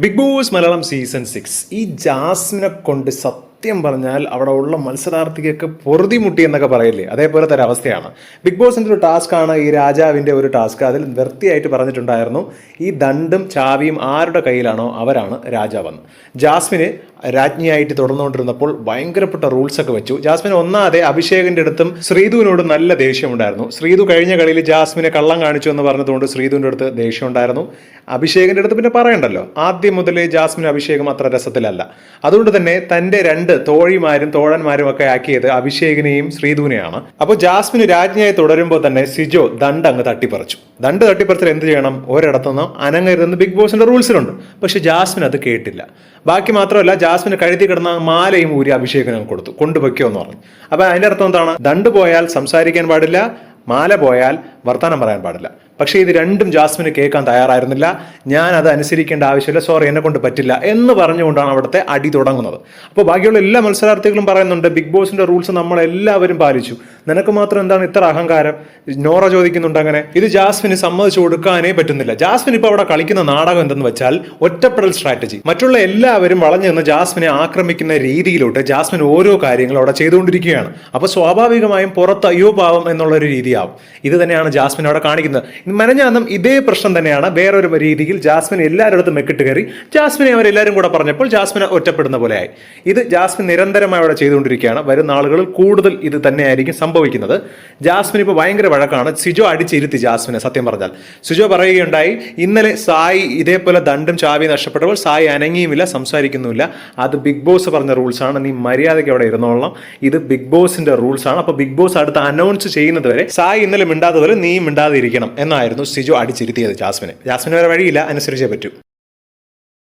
Bigg Boss Malayalam season six ഈ ജാസ്മിനെ കൊണ്ട് സത്യം പറഞ്ഞാൽ അവിടെ ഉള്ള മത്സരാർത്ഥികൾക്ക് പൊറുതി മുട്ടി എന്നൊക്കെ പറയില്ലേ? അതേപോലത്തെ ഒരു അവസ്ഥയാണ്. ബിഗ് ബോസിന്റെ ഒരു ടാസ്ക്കാണ് ഈ രാജാവിന്റെ ഒരു ടാസ്ക് അതിൽ വൃത്തിയായിട്ട് പറഞ്ഞിട്ടുണ്ടായിരുന്നു ഈ ദണ്ടും ചാവിയും ആരുടെ കയ്യിലാണോ അവരാണ് രാജാവെന്ന്. ജാസ്മിന് രാജ്ഞിയായിട്ട് തുടർന്നുകൊണ്ടിരുന്നപ്പോൾ ഭയങ്കരപ്പെട്ട റൂൾസ് ഒക്കെ വെച്ചു. ജാസ്മിൻ ഒന്നാതെ അഭിഷേകിന്റെ അടുത്തും ശ്രീധുവിനോട് നല്ല ദേഷ്യമുണ്ടായിരുന്നു. ശ്രീധു കഴിഞ്ഞ കളിയിൽ ജാസ്മിനെ കള്ളം കാണിച്ചു എന്ന് പറഞ്ഞതുകൊണ്ട് ശ്രീതുവിന്റെ അടുത്ത് ദേഷ്യം ഉണ്ടായിരുന്നു അഭിഷേകിന്റെ അടുത്ത് പിന്നെ പറയണ്ടല്ലോ. ആദ്യം മുതലേ ജാസ്മിൻ അഭിഷേകം അത്ര രസത്തിലല്ല. അതുകൊണ്ട് തന്നെ തന്റെ രണ്ട് തോഴിമാരും തോഴന്മാരും ഒക്കെ ആക്കിയത് അഭിഷേകിനെയും ശ്രീധുവിനെയാണ്. അപ്പോൾ ജാസ്മിന് രാജ്ഞിയായി തുടരുമ്പോൾ തന്നെ സിജോ ദണ്ട് അങ്ങ് തട്ടിപ്പറിച്ചു. ദണ്ട് തട്ടിപ്പറിച്ചാൽ എന്ത് ചെയ്യണം? ഒരിടത്തുനിന്ന് അനങ്ങരുതെന്ന് ബിഗ് ബോസിന്റെ റൂൾസിലുണ്ട്. പക്ഷെ ജാസ്മിൻ അത് കേട്ടില്ല. ബാക്കി മാത്രമല്ല ജാസ്മിന് കഴുതി കിടന്ന മാലയും ഊരി അഭിഷേകിന് കൊടുത്തു. കൊണ്ടുവയ്ക്കോ എന്ന് പറഞ്ഞു. അപ്പൊ അതിന്റെ അർത്ഥം എന്താണ്? ദണ്ട് പോയാൽ സംസാരിക്കാൻ പാടില്ല മാല പോയാൽ വർത്തമാനം പറയാൻ പാടില്ല. പക്ഷേ ഇത് രണ്ടും ജാസ്മിന് കേൾക്കാൻ തയ്യാറായിരുന്നില്ല. ഞാൻ അത് അനുസരിക്കേണ്ട ആവശ്യമില്ല സോറി എന്നെ കൊണ്ട് പറ്റില്ല എന്ന് പറഞ്ഞുകൊണ്ടാണ് അവിടുത്തെ അടി തുടങ്ങുന്നത്. അപ്പോൾ ബാക്കിയുള്ള എല്ലാ മത്സരാർത്ഥികളും പറയുന്നുണ്ട് ബിഗ് ബോസിന്റെ റൂൾസ് നമ്മൾ എല്ലാവരും പാലിച്ചു. നിനക്ക് മാത്രം എന്താണ് ഇത്ര അഹങ്കാരം? നോറ ചോദിക്കുന്നുണ്ട് അങ്ങനെ. ഇത് ജാസ്മിന് സമ്മതിച്ചു കൊടുക്കാനേ പറ്റുന്നില്ല. ജാസ്മിൻ ഇപ്പോൾ അവിടെ കളിക്കുന്ന നാടകം എന്തെന്ന് വെച്ചാൽ ഒറ്റപ്പെടൽ സ്ട്രാറ്റജി. മറ്റുള്ള എല്ലാവരും വളഞ്ഞു നിന്ന് ജാസ്മിനെ ആക്രമിക്കുന്ന രീതിയിലോട്ട് ജാസ്മിൻ ഓരോ കാര്യങ്ങളും അവിടെ ചെയ്തുകൊണ്ടിരിക്കുകയാണ്. അപ്പോൾ സ്വാഭാവികമായും പുറത്ത് അയ്യോ പാവം എന്നുള്ള ഒരു രീതിയാവും. ഇത് തന്നെയാണ് ജാസ്മിൻ അവിടെ കാണിക്കുന്നത്. മെനഞ്ഞാന്നും ഇതേ പ്രശ്നം തന്നെയാണ് വേറൊരു രീതിയിൽ ജാസ്മിൻ എല്ലാവരുടെ മെക്കിട്ട് കയറി. ജാസ്മിനെ അവരെല്ലാവരും കൂടെ പറഞ്ഞപ്പോൾ ജാസ്മിനെ ഒറ്റപ്പെടുന്ന പോലെയായി ഇത് ജാസ്മിൻ നിരന്തരമായി അവിടെ ചെയ്തുകൊണ്ടിരിക്കുകയാണ്. വരുന്ന ആളുകളിൽ കൂടുതൽ ഇത് തന്നെയായിരിക്കും സംഭവിക്കുന്നത്. ജാസ്മിൻ ഇപ്പോൾ ഭയങ്കര വഴക്കാണ്. സിജോ അടിച്ചിരുത്തി ജാസ്മിനെ സത്യം പറഞ്ഞാൽ. സിജോ പറയുകയുണ്ടായി ഇന്നലെ സായി ഇതേപോലെ ദണ്ടും ചാവിയും നഷ്ടപ്പെട്ടപ്പോൾ സായി അനങ്ങിയുമില്ല സംസാരിക്കുന്നുമില്ല. അത് ബിഗ് ബോസ് പറഞ്ഞ റൂൾസാണ് നീ മര്യാദയ്ക്ക് അവിടെ ഇരുന്നോളണം. ഇത് ബിഗ് ബോസിന്റെ റൂൾസാണ് അപ്പോൾ ബിഗ് ബോസ് അടുത്ത് അനൗൺസ് ചെയ്യുന്നത് വരെ സായി ഇന്നലെ മിണ്ടാത്തതുപോലെ നീ മിണ്ടാതെ ഇരിക്കണം എന്നായിരുന്നു സിജു അടിച്ചിരുത്തിയത് ജാസ്മിനെ. ജാസ്മിന് വരെ വഴിയില്ല അനുസരിച്ചേ പറ്റൂ.